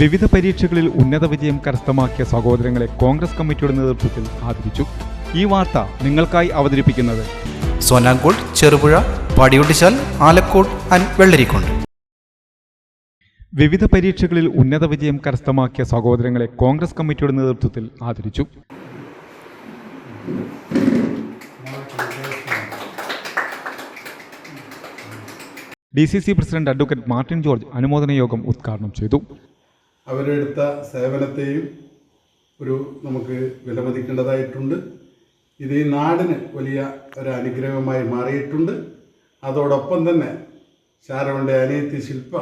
വിവിധ പരീക്ഷകളിൽ ഉന്നത വിജയം കരസ്ഥമാക്കിയ സഹോദരങ്ങളെ കോൺഗ്രസ് കമ്മിറ്റിയുടെ നേതൃത്വത്തിൽ ആദരിച്ചു. ഈ വാർത്ത നിങ്ങൾക്കായി അവതരിപ്പിക്കുന്നത് സോനാങ്കോട് ചെറുപുഴ പടിയൊട്ടിച്ചാൽ ആലക്കോട് ആൻഡ് വെള്ളരിക്കുണ്ട്. വിവിധ പരീക്ഷകളിൽ ഉന്നത വിജയം കരസ്ഥമാക്കിയ സഹോദരങ്ങളെ കോൺഗ്രസ് കമ്മിറ്റിയുടെ നേതൃത്വത്തിൽ ആദരിച്ചു. D C C president advocate Martin George അനുമോദന യോഗം ഉദ്ഘാടനം ചെയ്തു. അവരെടുത്ത സേവനത്തെയും ഒരു നമുക്ക് വിലമതിക്കേണ്ടതായിട്ടുണ്ട്. ഇത് ഈ നാടിന് വലിയ ഒരു അനുഗ്രഹമായി മാറിയിട്ടുണ്ട്. അതോടൊപ്പം തന്നെ ഷാരോണിന്റെ അനിയത്തി ശില്പ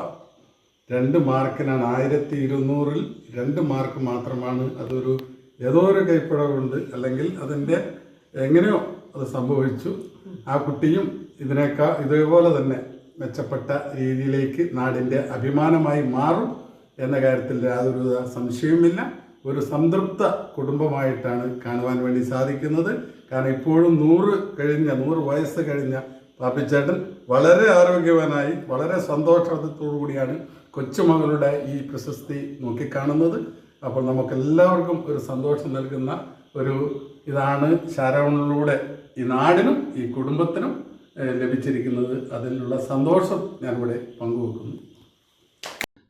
രണ്ട് മാർക്കിനാണ്. ആയിരത്തി ഇരുന്നൂറിൽ രണ്ട് മാർക്ക് മാത്രമാണ്. അതൊരു ഏതോ ഒരു കൈപ്പിഴവുണ്ട് അല്ലെങ്കിൽ അതിന്റെ എങ്ങനെയോ അത് സംഭവിച്ചു. ആ കുട്ടിയും ഇതിനേക്കാൾ ഇതേപോലെ തന്നെ മെച്ചപ്പെട്ട രീതിയിലേക്ക് നാടിന്റെ അഭിമാനമായി മാറും. എന്ന കാര്യത്തിൽ യാതൊരു സംശയവുമില്ല. ഒരു സംതൃപ്ത കുടുംബമായിട്ടാണ് കാണുവാൻ വേണ്ടി സാധിക്കുന്നത്. കാരണം ഇപ്പോഴും നൂറ് കഴിഞ്ഞ നൂറ് വയസ്സ് കഴിഞ്ഞ പാപ്പിച്ചേട്ടൻ വളരെ ആരോഗ്യവാനായി വളരെ സന്തോഷത്തോടു കൂടിയാണ് കൊച്ചുമകളുടെ ഈ പ്രശസ്തി നോക്കിക്കാണുന്നത്. അപ്പോൾ നമുക്കെല്ലാവർക്കും ഒരു സന്തോഷം നൽകുന്ന ഒരു ഇതാണ് ശരവണിലൂടെ ഈ നാടിനും ഈ കുടുംബത്തിനും ലഭിച്ചിരിക്കുന്നത്. അതിനുള്ള സന്തോഷം ഞാനിവിടെ പങ്കുവെക്കുന്നു.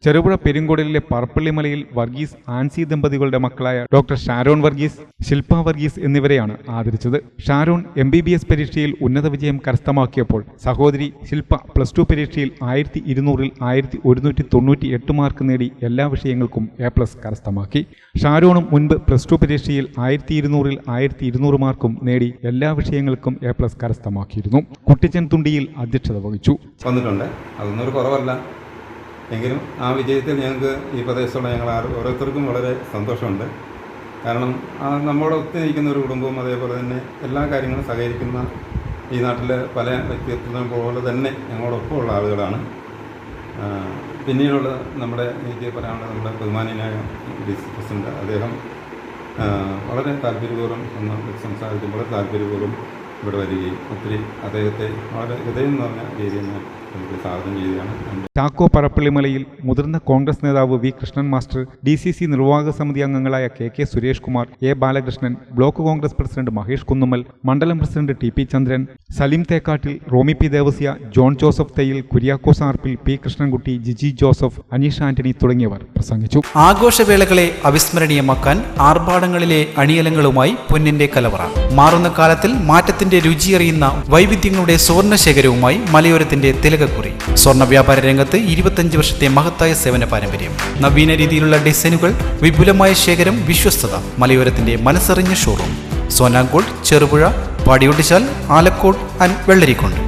ചെറുപുഴ പെരുങ്കോടലിലെ പറപ്പള്ളിമലയിൽ വർഗീസ് ആൻസി ദമ്പതികളുടെ മക്കളായ ഡോക്ടർ ഷാരോൺ വർഗീസ് ശില്പ വർഗീസ് എന്നിവരെയാണ് ആദരിച്ചത്. Sharon M B B S പരീക്ഷയിൽ ഉന്നത വിജയം കരസ്ഥമാക്കിയപ്പോൾ സഹോദരി ശില്പ പ്ലസ് ടു പരീക്ഷയിൽ ആയിരത്തി ഇരുന്നൂറിൽ ആയിരത്തി ഒരുന്നൂറ്റി തൊണ്ണൂറ്റി എട്ട് മാർക്ക് നേടി എല്ലാ വിഷയങ്ങൾക്കും എ പ്ലസ് കരസ്ഥമാക്കി. ഷാരോണും മുൻപ് പ്ലസ് ടു പരീക്ഷയിൽ ആയിരത്തി ഇരുന്നൂറിൽ ആയിരത്തി ഇരുന്നൂറ് മാർക്കും നേടി എല്ലാ വിഷയങ്ങൾക്കും എ പ്ലസ് കരസ്ഥമാക്കിയിരുന്നു. കുട്ടിച്ചൻ തുണ്ടിയിൽ അധ്യക്ഷത വഹിച്ചു. വന്നിട്ടുണ്ട്. അതൊന്നും കുറവല്ല. എങ്കിലും ആ വിജയത്തിൽ ഞങ്ങൾക്ക് ഈ പ്രദേശത്തുള്ള ഞങ്ങൾ ഓരോരുത്തർക്കും വളരെ സന്തോഷമുണ്ട്. കാരണം ആ നമ്മോട് ഒത്തു നിൽക്കുന്ന ഒരു കുടുംബവും അതേപോലെ തന്നെ എല്ലാ കാര്യങ്ങളും സഹകരിക്കുന്ന ഈ നാട്ടിലെ പല വ്യക്തിത്വം പോലെ തന്നെ ഞങ്ങളോടൊപ്പമുള്ള ആളുകളാണ്. പിന്നീടുള്ള നമ്മുടെ എനിക്ക് പറയാനുള്ള നമ്മുടെ ബഹുമാനിയനായ ഡി സി പ്രസിഡന്റ് അദ്ദേഹം വളരെ താല്പര്യപൂർവം ഒന്ന് സംസാരിക്കുമ്പോൾ താല്പര്യപൂർവം ഇവിടെ വരികയും ഒത്തിരി അദ്ദേഹത്തെ വളരെ ഹൃദയം നിറഞ്ഞ രീതിയിൽ ഞാൻ ചാക്കോ പറപ്പള്ളിമലയിൽ മുതിർന്ന കോൺഗ്രസ് നേതാവ് V Krishnan master D C C നിർവാഹക സമിതി അംഗങ്ങളായ K K Suresh Kumar A Balakrishnan block Congress president Mahesh Kunnummal മണ്ഡലം president T P Chandran Saleem Thekkattil Romy P Devasya John Joseph Thayyil Kuriakose Arppil P Krishnankutty Jiji Joseph Aneesh Antony തുടങ്ങിയവർ പ്രസംഗിച്ചു. ആഘോഷവേളകളെ അവിസ്മരണീയമാക്കാൻ ആർഭാടങ്ങളിലെ അണിയലങ്ങളുമായി പൊന്നിന്റെ കലവറ. മാറുന്ന കാലത്തിൽ മാറ്റത്തിന്റെ രുചിയറിയുന്ന വൈവിധ്യങ്ങളുടെ സുവർണ മലയോരത്തിന്റെ മലയോരത്തിന്റെ തിലകക്കുറി സ്വർണ വ്യാപാര രംഗത്ത് ഇരുപത്തഞ്ച് വർഷത്തെ മഹത്തായ സേവന പാരമ്പര്യം. നവീന രീതിയിലുള്ള ഡിസൈനുകൾ വിപുലമായ ശേഖരം വിശ്വസ്തത മലയോരത്തിന്റെ മനസ്സറിഞ്ഞ ഷോറൂം സോനാങ്കോട് ചെറുപുഴ പാടിയൊട്ടിച്ചാൽ ആലക്കോട് ആൻഡ് വെള്ളരിക്കുണ്ട്.